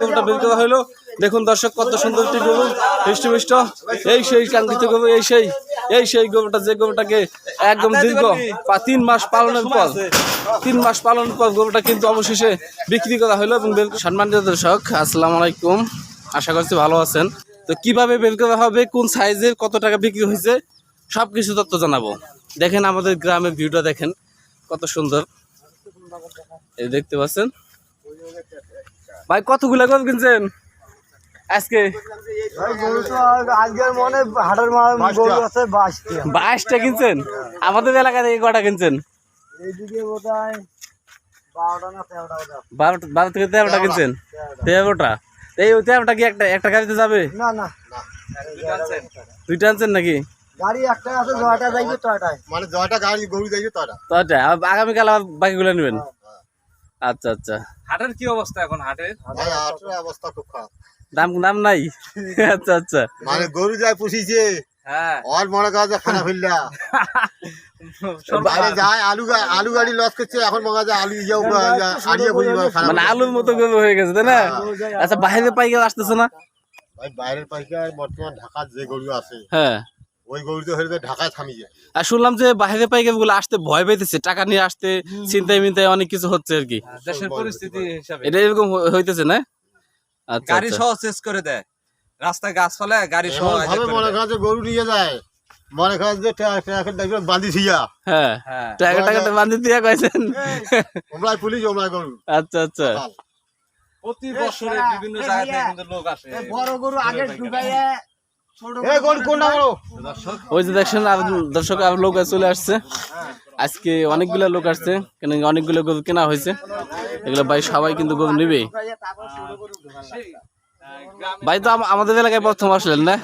গরুটা বের করা হলো। দেখুন দর্শক কত সুন্দর একটি গরু। হৃষ্টমিষ্ট এই সেই কাঙ্ক্ষিত গরু এই সেই এই সেই গরুটা যে গরুটাকে একদম দীর্ঘ তিন মাস পালনের পর তিন মাস পালনের পর গরুটা কিন্তু অবশেষে বিক্রি করা হলো এবং সম্মানিত দর্শক আসসালামু আলাইকুম। আশা করছি ভালো আছেন। তো কীভাবে বের করা হবে কোন সাইজের কত টাকা বিক্রি হয়েছে সব কিছু তথ্য জানাব। দেখেন আমাদের গ্রামের ভিউটা দেখেন কত সুন্দর। এই দেখতে পাচ্ছেন? ভাই কতগুলা গরু কিনছেন? আজকে? আজকের মনে হাটের গরু আছে বাইশটা। বাইশটা কিনছেন? আমাদের এলাকা থেকে কটা কিনছেন? হয় হয়। বারো থেকে তেরোটা কিনছেন? তেরোটা। এই তেরোটা কি একটা একটা গাড়িতে যাবে? না না। দুইটা আনছেন? নাকি? গাড়ি একটা আছে যাইবে মানে জয়টা গাড়ি গরু যাইবে তারা তো আগামীকাল আবার বাকিগুলো নেবেন? আচ্ছা আচ্ছা। হাটের কি অবস্থা এখন হাটের? আটের অবস্থা খুব খারাপ। দাম দাম নাই? আচ্ছা আচ্ছা। মানে গরু যায় পুষিছে হ্যাঁ। আর মনে করা যায় ফানা ফেললা। বাইরে যায় আলু আলু গাড়ি লস করছে এখন মনে যায় আলু যাও আলিয়া মানে আলুর মতো গরু হয়ে গেছে তাই না? আচ্ছা বাইরে পাইকার আসতেছে না? ভাই বাইরের পাইকার বর্তমান ঢাকার যে গরু আছে হ্যাঁ। ওই গরু তো ঢাকায় থামি যায় আর শুনলাম যে বাইরে পাইকার আসতে ভয় পাইতেছে টাকা নিয়ে আসতে চিন্তায় মিন্তায় অনেক কিছু হচ্ছে আর কি। দেশের পরিস্থিতি হিসাবে। এটা এরকম হইতেছে না? আচ্ছা গাড়ি আচ্ছা। সহ শেষ করে দেয়। রাস্তায় গাছ গাড়ি সহ এমন আইজা ভাবে করে মনে করা যে গরু নিয়ে যায় মনে করা যে ট্রাকের ড্রাইভার বাঁধি থিয়া হ্যাঁ হ্যাঁ। টাকা টাকাটা বান্ধি দিয়ে কয়েছেন পুলিশ ওমরাই গরু। আচ্ছা আচ্ছা। প্রতি বছরে বিভিন্ন জায়গা থেকে কিন্তু লোক আসে বড় গরু আগে ঢুকাইয়া ছোট গরু কোনটা বড়? ওই যে দেখছেন আর দর্শক আর লোক চলে আসছে। আজকে অনেকগুলো লোক আসছে কেন অনেকগুলো গরু কেনা হয়েছে। এগুলো ভাই সবাই কিন্তু গরু নেবে। ভাই তো আমাদের এলাকায় প্রথম আসলেন না?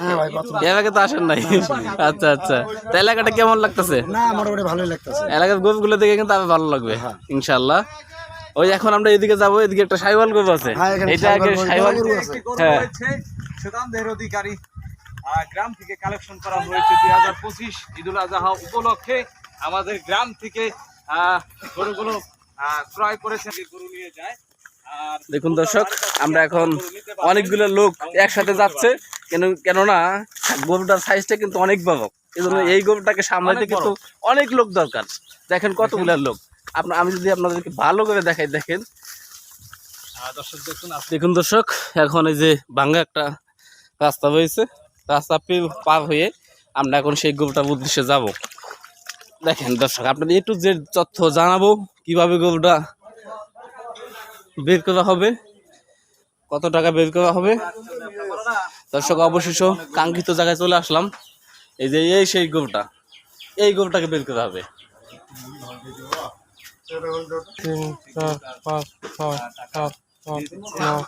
এর আগে তো আসেন নাই। আচ্ছা আচ্ছা। তা এলাকাটা কেমন লাগতেছে? না মোটামুটি ভালোই লাগতেছে। এলাকার গরুগুলো দেখে কিন্তু আরও ভালো লাগবে ইনশাল্লাহ ওই এখন আমরা এদিকে যাব এদিকে একটা সাইওয়াল গরু আছে। হ্যাঁ, এটা আগে সাইওয়াল গরু গরু হ্যাঁ। গ্রাম থেকে কালেকশন করা হয়েছে দুই হাজার পঁচিশ ঈদুল আজহা উপলক্ষে। আমাদের গ্রাম থেকে গরুগুলো ক্রয় করেছে গরু নিয়ে যায়। দেখুন দর্শক আমরা এখন অনেকগুলো লোক একসাথে যাচ্ছে। কেন কেননা গরুটার সাইজটা কিন্তু অনেক বড়। এই জন্য এই গরুটাকে সামলাতে কিন্তু অনেক লোক দরকার। দেখেন কতগুলো লোক। আপনার আমি যদি আপনাদেরকে ভালো করে দেখাই দেখেন। দর্শক দেখুন দেখুন দর্শক এখন এই যে ভাঙ্গা একটা রাস্তা রয়েছে। রাস্তা পার হয়ে আমরা এখন সেই গরুটার উদ্দেশ্যে যাব। দেখেন দর্শক, আপনাদের একটু যে তথ্য জানাব, কীভাবে গরুটা বের করা হবে, কত টাকা বের করা হবে। দর্শক, অবশেষ কাঙ্ক্ষিত জায়গায় চলে আসলাম। এই যে, এই সেই গরুটা, এই গরুটাকে বের করা হবে। তিন, চার, পাঁচ, ছয়, সাত, আট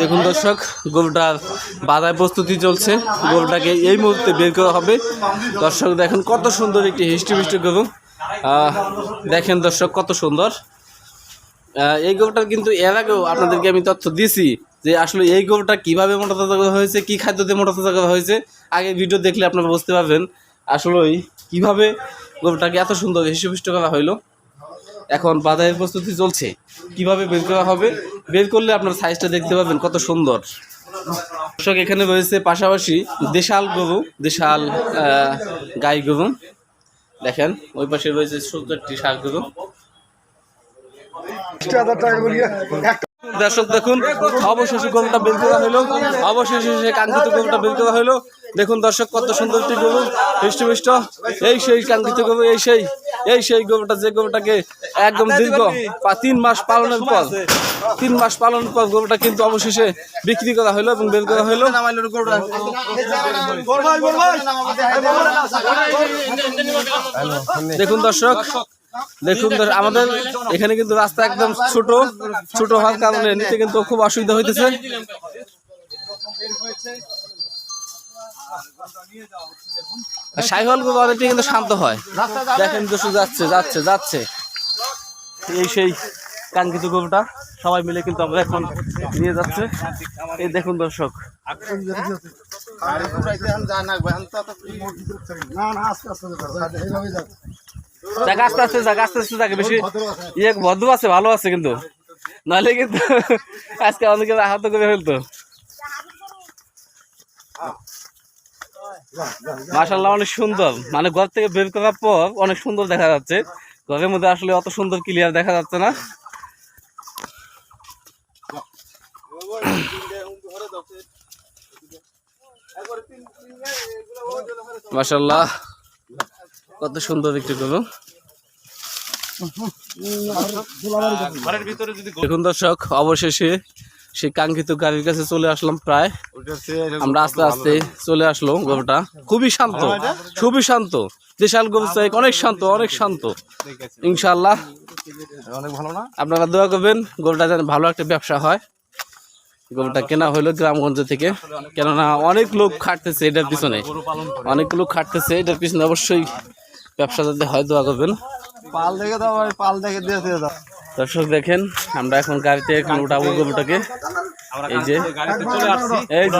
দেখুন দর্শক গরুটার বাজার প্রস্তুতি চলছে। গরুটাকে এই মুহূর্তে বের করা হবে। দর্শক দেখেন কত সুন্দর একটি হিস্ট্রি মিষ্টি গরু দেখেন দর্শক কত সুন্দর। এই গরুটার কিন্তু এর আগেও আপনাদেরকে আমি তথ্য দিয়েছি যে আসলে এই গরুটা কীভাবে মোটা তাজা করা হয়েছে কি খাদ্য দিয়ে মোটা তাজা করা হয়েছে। আগে ভিডিও দেখলে আপনারা বুঝতে পারবেন আসলে কীভাবে গরুটাকে এত সুন্দর হিস্ট্রি করা হইল। এখন বাজারের প্রস্তুতি চলছে। কীভাবে বের করা হবে? বের করলে আপনার সাইজটা দেখতে পাবেন কত সুন্দর। দর্শক, এখানে রয়েছে পাশাপাশি দেশাল গরু, দেশাল গাই গরু। দেখেন, ওই পাশে রয়েছে একটি ষাট গরু। দর্শক, দেখুন, অবশেষে গরুটা বের করা হলো। অবশেষে কাঙ্ক্ষিত গরুটা বের করা হলো। দেখুন দর্শক কত সুন্দর একটি গরু। হৃষ্টমিষ্ট এই সেই কাঙ্ক্ষিত গরু এই সেই এই সেই গরুটা যে গরুটাকে একদম দীর্ঘ তিন মাস পালনের পর তিন মাস পালনের পর গরুটা কিন্তু অবশেষে বিক্রি করা হলো এবং বের করা হলো। দেখুন দর্শক দেখুন আমাদের এখানে কিন্তু রাস্তা একদম ছোট ছোট হওয়ার কারণে নিতে কিন্তু খুব অসুবিধা হইতেছে। সাইহল কিন্তু শান্ত হয়। দেখেন যাচ্ছে যাচ্ছে যাচ্ছে। এই সেই গরুটা সবাই মিলে কিন্তু আমরা এখন নিয়ে যাচ্ছে। এই দেখুন দর্শক। আস্তে আস্তে আস্তে আস্তে যাক, বেশি ইয়ে ভদ্র আছে, ভালো আছে কিন্তু। নাহলে কিন্তু আজকে অনেকে আহত করে ফেলতো। মাশাল্লাহ অনেক সুন্দর। মানে ঘর থেকে বের করার পর অনেক সুন্দর দেখা যাচ্ছে। ঘরের মধ্যে আসলে অত সুন্দর ক্লিয়ার দেখা যাচ্ছে না। মাশাল্লাহ কত সুন্দর একটু গরু। দেখুন দর্শক অবশেষে সেই কাঙ্ক্ষিত গাড়ির কাছে চলে আসলাম প্রায়। আমরা আস্তে আস্তে চলে আসলো গরুটা। খুবই শান্ত খুবই শান্ত। দেশাল গরু অনেক শান্ত অনেক শান্ত। ইনশাল্লাহ অনেক ভালো না আপনারা দোয়া করবেন, গরুটা যেন ভালো একটা ব্যবসা হয়। গরুটা কেনা হলো গ্রামগঞ্জ থেকে। কেননা অনেক লোক খাটতেছে এটার পিছনে। অনেক লোক খাটতেছে এটার পিছনে। অবশ্যই ব্যবসা যাতে হয়, দোয়া করবেন। পাল দেখে দাও পাল দেখে দিয়ে দাও। দর্শক দেখেন আমরা এখন গাড়িতে এখন উঠাবো গরুটাকে। এই যে এই যে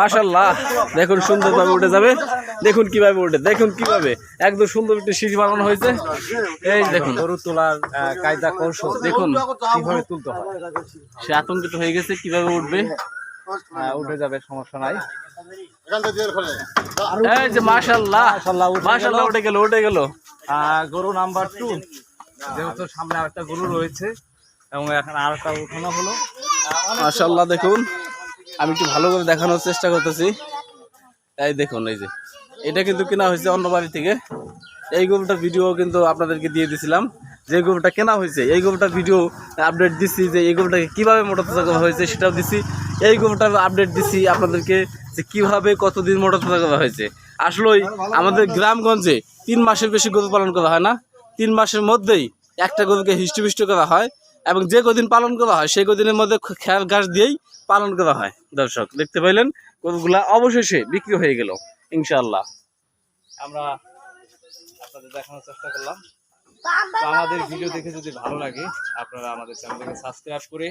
মাশাল্লাহ দেখুন সুন্দরভাবে উঠে যাবে। দেখুন কীভাবে উঠে দেখুন কীভাবে। একদম সুন্দর একটি সিঁড়ি বানানো হয়েছে। এই দেখুন গরু তোলার কায়দা কৌশল দেখুন কীভাবে তুলতে হয়। সে আতঙ্কিত হয়ে গেছে কীভাবে উঠবে? উঠে যাবে সমস্যা নাই। এই যে মাশাল্লাহ মাশাল্লাহ উঠে গেল। উঠে গেল গরু নাম্বার টু যেহেতু সামনে আরেকটা গরু রয়েছে এবং এখন আরেকটা উঠানো হলো। মাশাল্লাহ দেখুন। আমি একটু ভালো করে দেখানোর চেষ্টা করতেছি। এই দেখুন, এই যে। এটা কিন্তু কেনা হয়েছে অন্য বাড়ি থেকে। এই গরুটার ভিডিও কিন্তু আপনাদেরকে দিয়ে দিছিলাম। যে গরুটা কেনা হয়েছে, এই গরুটার ভিডিও আপডেট দিচ্ছি যে এই গরুটাকে কীভাবে মোটা তাজা করা হয়েছে সেটাও দিছি। এই গরুটার আপডেট দিছি আপনাদেরকে যে কীভাবে কতদিন মোটা তাজা করা হয়েছে। আসলেই আমাদের গ্রামগঞ্জে তিন মাসের বেশি গরু পালন করা হয় না। তিন মাসের মধ্যেই একটা গরুকে হিষ্টপিষ্ট করা হয় এবং যে কদিন পালন করা হয়, সেই কদিনের মধ্যে খেয়াল ঘাস দিয়েই পালন করা হয়। দর্শক, দেখতে পাইলেন গরুগুলা অবশেষে বিক্রি হয়ে গেল ইনশাল্লাহ আমরা আপনাদের দেখানোর চেষ্টা করলাম। আমাদের ভিডিও দেখে যদি ভালো লাগে, আপনারা আমাদের চ্যানেলটাকে সাবস্ক্রাইব করে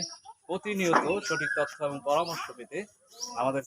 প্রতিনিয়ত সঠিক তথ্য এবং পরামর্শ পেতে আমাদের